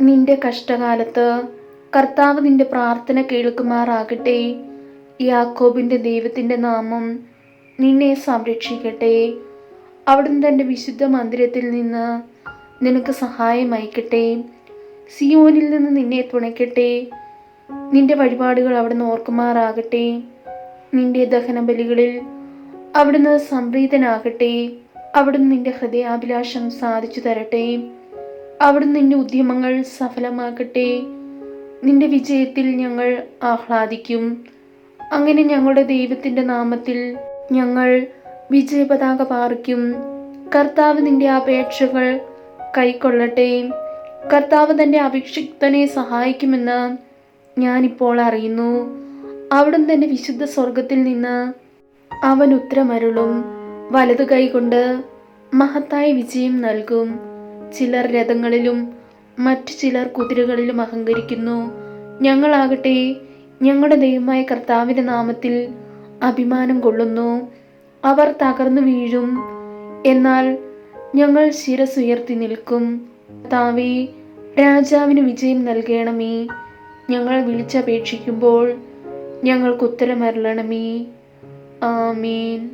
നിന്റെ കഷ്ടകാലത്ത് കർത്താവ് നിന്റെ പ്രാർത്ഥന കേൾക്കുമാറാകട്ടെ. യാക്കോബിന്റെ ദൈവത്തിന്റെ നാമം നിന്നെ സംരക്ഷിക്കട്ടെ. അവിടുന്ന് തന്റെ വിശുദ്ധ മന്ദിരത്തിൽ നിന്ന് നിനക്ക് സഹായം അയക്കട്ടെ സിയോനിൽ നിന്ന് നിന്നെ തുണയ്ക്കട്ടെ. നിന്റെ വഴിപാടുകൾ അവിടുന്ന് ഓർക്കുമാറാകട്ടെ. നിന്റെ ദഹനബലികളിൽ അവിടുന്ന് സംപ്രീതനാകട്ടെ അവിടുന്ന് നിന്റെ ഹൃദയാഭിലാഷം സാധിച്ചു തരട്ടെ. അവിടുന്ന് നിന്റെ ഉദ്യമങ്ങൾ സഫലമാക്കട്ടെ നിന്റെ വിജയത്തിൽ ഞങ്ങൾ ആഹ്ലാദിക്കും. അങ്ങനെ ഞങ്ങളുടെ ദൈവത്തിന്റെ നാമത്തിൽ ഞങ്ങൾ വിജയപതാക പാറിക്കും. കർത്താവ് നിന്റെ അപേക്ഷകൾ കൈക്കൊള്ളട്ടെ. കർത്താവ് തന്റെ അഭിക്ഷിക്തനെ സഹായിക്കുമെന്ന് ഞാനിപ്പോൾ അറിയുന്നു. അവിടുന്ന് തന്നെ വിശുദ്ധ സ്വർഗത്തിൽ നിന്ന് അവൻ ഉത്തരമരുളും. വലതു കൈകൊണ്ട് മഹത്തായ വിജയം നൽകും. ചിലർ രഥങ്ങളിലും മറ്റു ചിലർ കുതിരകളിലും അഹങ്കരിക്കുന്നു. ഞങ്ങളാകട്ടെ ഞങ്ങളുടെ ദൈവമായ കർത്താവിന്റെ നാമത്തിൽ അഭിമാനം കൊള്ളുന്നു. അവർ തകർന്നു വീഴും. എന്നാൽ ഞങ്ങൾ ശിരസുയർത്തി നിൽക്കും. താവേ രാജാവിന് വിജയം നൽകണമേ. ഞങ്ങൾ വിളിച്ചപേക്ഷിക്കുമ്പോൾ ഞങ്ങൾക്ക് ഉത്തരമരളണമേ. ആമീൻ.